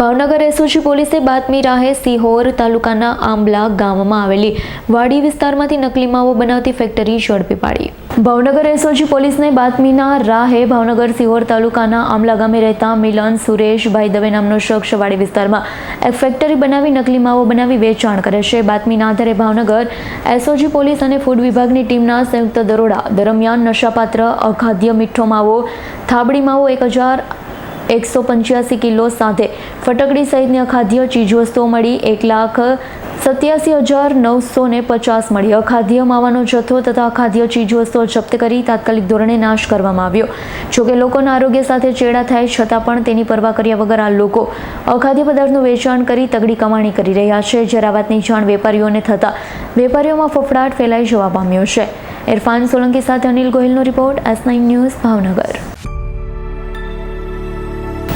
Bhavnagar SOG પોલીસે બાતમી રાહે સિહોર તાલુકાના આંબલા ગામમાં આવેલી વાડી વિસ્તારમાંથી નકલી માવો બનાવતી ફેક્ટરી ઝડપી પાડી. ભાવનગર એસઓજી પોલીસને બાતમીના રાહે ભાવનગર સિહોર તાલુકાના આંબલા ગામે રહેતા મિલન સુરેશભાઈ દવે નામનો શખ્સ વાડી વિસ્તારમાં એક ફેક્ટરી બનાવી નકલી માવો બનાવી વેચાણ કરે છે. બાતમીના આધારે ભાવનગર એસઓજી પોલીસ અને ફૂડ વિભાગની ટીમના સંયુક્ત દરોડા દરમિયાન નશાપાત્ર, અખાદ્ય મીઠો માવો, થાબડી માવો એક હજાર એકસો પંચ્યાસી કિલો સાથે. ફટકડી સહિતની અખાદ્ય ચીજવસ્તુઓ મળી એક લાખ સત્યાસી હજાર નવસો ને પચાસ મળી. અખાદ્ય માવાનો જથ્થો તથા અખાદ્ય ચીજવસ્તુઓ જપ્ત કરી તાત્કાલિક ધોરણે નાશ કરવામાં આવ્યો. જોકે લોકોના આરોગ્ય સાથે ચેડા થાય છતાં પણ તેની પરવા કર્યા વગર આ લોકો અખાદ્ય પદાર્થનું વેચાણ કરી તગડી કમાણી કરી રહ્યા છે, જ્યારે આ વાતની જાણ વેપારીઓને થતાં વેપારીઓમાં ફફડાટ ફેલાઈ જવા પામ્યો છે. ઇરફાન સોલંકી સાથે Anil ગોહિલનો report S nine news Bhavnagar.